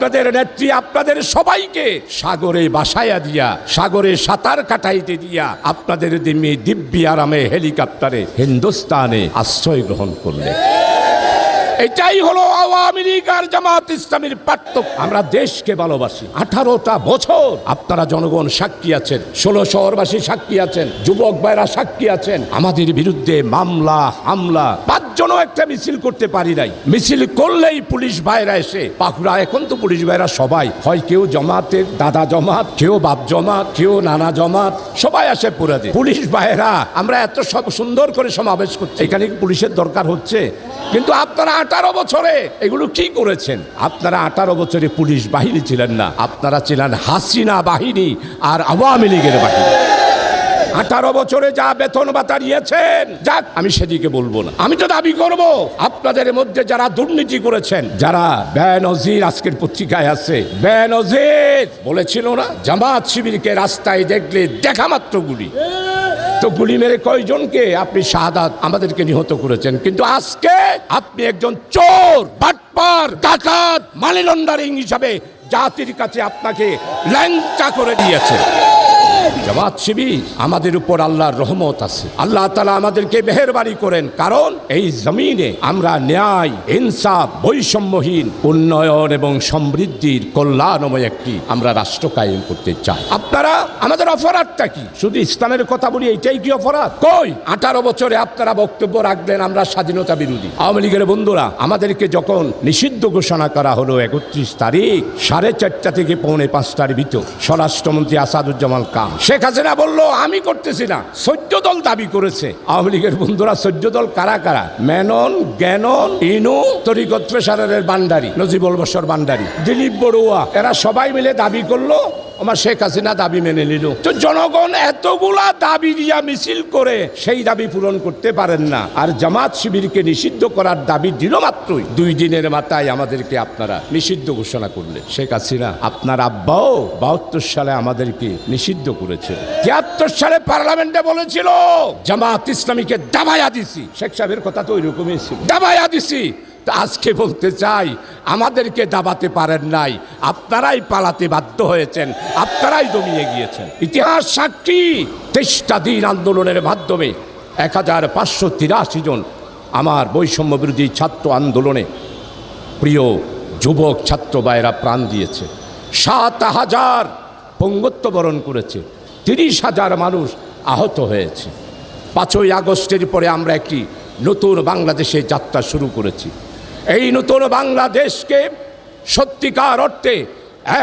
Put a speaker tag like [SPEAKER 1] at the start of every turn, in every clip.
[SPEAKER 1] আপনাদের নেত্রী আপনাদের সবাইকে সাগরে বাসায়া দিয়া, সাগরে সাঁতার কাটাইতে দিয়া আপনাদের দিম্মি দিব্যি আরামে হেলিকপ্টারে হিন্দুস্তানে আশ্রয় গ্রহণ করলেন এটাই হলো আওয়ামী লীগ আর জামাত ইসলামের পার্থক্য। আমরা দেশকে ভালোবাসি। আঠারোটা বছর আপনারা জনগণ সাক্ষী আছেন, ষোলো শহরবাসী সাক্ষী আছেন, যুবক ভাইরা সাক্ষী আছেন। আমাদের বিরুদ্ধে মামলা, হামলা পাঁচজনও একটা মিছিল করতে পারি নাই। মিছিল করলেই পুলিশ ভাইরা এসে পাকুড়া এখন তো পুলিশ ভাইরা সবাই। হয় কেউ জমাতের, দাদা জমাত, কেউ বাপ জমাত, কেউ নানা জমাত, সবাই আসে পুরাতে পুলিশ ভাইরা আমরা এত সব সুন্দর করে সমাবেশ করছি। এখানে পুলিশের দরকার হচ্ছে? কিন্তু আপনারা আঠারো বছরে এগুলো কি করেছেন? আপনারা আঠারো বছরে পুলিশ বাহিনী ছিলেন না। আপনারা ছিলেন হাসিনা বাহিনী আর আওয়ামী লীগের বাহিনী। আঠারো বছরে যা বেতন ভাতা নিয়েছেন যাক, আমি সেদিকে বলব না। আমি তো দাবি করব, আপনাদের মধ্যে যারা দুর্নীতি করেছেন, যারা বেনজির আজকের পত্রিকায় আছে বেনজির বলেছিল না, জামাত শিবিরকে রাস্তায় দেখলে দেখা মাত্র গুলি। তো গুলি মেরে কয়জনকে আপনি শাহাদাত আমাদেরকে নিহত করেছেন? কিন্তু আজকে আপনি একজন চোর, বাটপার, ডাকাত মানি হিসাবে জাতির কাছে আপনাকে ল্যাংচা করে দিয়েছে। জামাত শিবির আমাদের উপর আল্লাহর রহমত আছে। আল্লাহ তালা আমাদেরকে মেহরবানি করেন, কারণ এই জমিনে আমরা ন্যায়, ইনসাফ, বৈষম্যহীন, উন্নয়ন এবং সমৃদ্ধির কল্যাণময় একটি আমরা রাষ্ট্র কায়েম করতে চাই। আপনারা, আমাদের অপরাধটা কি? শুধু ইসলামের কথা বলি, এইটাই কি অপরাধ? কই? আঠারো বছরে আপনারা বক্তব্য রাখলেন, আমরা স্বাধীনতা বিরোধী। আওয়ামী লীগের বন্ধুরা, আমাদেরকে যখন নিষিদ্ধ ঘোষণা করা হলো একত্রিশ তারিখ, সাড়ে চারটা থেকে পৌনে পাঁচটার ভিতর, স্বরাষ্ট্রমন্ত্রী আসাদুজ্জামাল খান শেখ হাসিনা বলল, আমি করতেছি না। সহ্য দল দাবি করেছে। আওয়ামী লীগের বন্ধুরা সহ্য দল কারা কারা? মেনন জ্ঞানন ইনু, তরিকত পেশারের বান্ডারি, নজিবুল বসর বান্ডারি, দিলীপ বড়ুয়া, এরা সবাই মিলে দাবি করল আমার শেখ হাসিনা দাবি মেনে নিল। তো জনগণ এতগুলা দাবি দিয়া মিছিল করে সেই দাবি পূরণ করতে পারেন না। আর জামাত শিবিরকে নিষিদ্ধ করার দাবি দিল মাত্রই। দুই দিনের মাথায় আমাদেরকে আপনারা নিষিদ্ধ ঘোষণা করলেন। শেখ হাসিনা, আপনার আব্বাও বাহাত্তর সালে আমাদেরকে নিষিদ্ধ করেছে। তিয়াত্তর সালে পার্লামেন্টে বলেছিল, জামাত ইসলামীকে দাবায়া দিছি। শেখ সাহেবের কথা তো ওই রকমই ছিল। দাবায়া দিছি। আজকে বলতে চাই, আমাদেরকে দাবাতে পারেন নাই। আপনারাই পালাতে বাধ্য হয়েছেন, আপনারাই দমিয়ে গিয়েছেন। ইতিহাস সাক্ষী, তেইশটা দিন আন্দোলনের মাধ্যমে এক হাজার পাঁচশো তিরাশি জন আমার বৈষম্য বিরোধী ছাত্র আন্দোলনে প্রিয় যুবক ছাত্র ভাইয়েরা প্রাণ দিয়েছে। সাত হাজার পঙ্গত্ব বরণ করেছে, তিরিশ হাজার মানুষ আহত হয়েছে। পাঁচই আগস্টের পরে আমরা একটি নতুন বাংলাদেশে যাত্রা শুরু করেছি। এই নতুন বাংলাদেশকে সত্যিকার অর্থে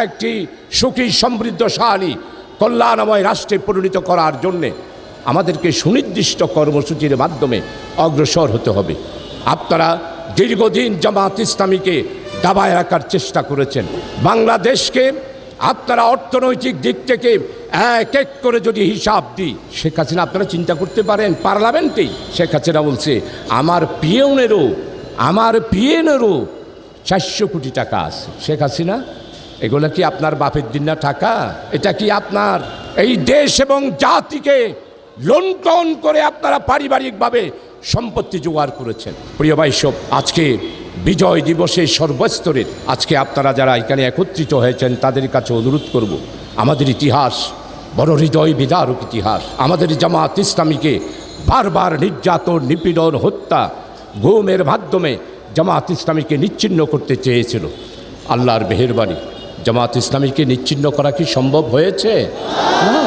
[SPEAKER 1] একটি সুখী, সমৃদ্ধশালী, কল্যাণময় রাষ্ট্রে পরিণত করার জন্যে আমাদেরকে সুনির্দিষ্ট কর্মসূচির মাধ্যমে অগ্রসর হতে হবে। আপনারা দীর্ঘদিন জামাত ইসলামীকে দাবায় রাখার চেষ্টা করেছেন। বাংলাদেশকে আপনারা অর্থনৈতিক দিক থেকে এক এক করে যদি হিসাব দিই, শেখ হাসিনা আপনারা চিন্তা করতে পারেন, পার্লামেন্টেই শেখ হাসিনা বলছে, আমার পিয়নেরও আমার পিএনেরও চারশো কোটি টাকা আছে। শেখ হাসিনা, এগুলো কি আপনার বাপের দিন না টাকা? এটা কি আপনার? এই দেশ এবং জাতিকে লুণ্ঠন করে আপনারা পারিবারিকভাবে সম্পত্তি জোগাড় করেছেন। প্রিয় ভাইসব আজকে বিজয় দিবসে সর্বস্তরের, আজকে আপনারা যারা এখানে একত্রিত হয়েছেন, তাদের কাছে অনুরোধ করব, আমাদের ইতিহাস, বড় হৃদয় বিদারক ইতিহাস, আমাদের জামাত ইসলামীকে বারবার নির্যাতন, নিপীড়ন, হত্যা গুমের মাধ্যমে জামাত ইসলামীকে নিচ্ছিন্ন করতে চেয়েছিল। আল্লাহর মেহেরবানি। জামাত ইসলামীকে নিচ্ছিন্ন করা কি সম্ভব হয়েছে? না,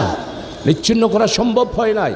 [SPEAKER 1] নিচ্ছিন্ন করা সম্ভব হয় নাই।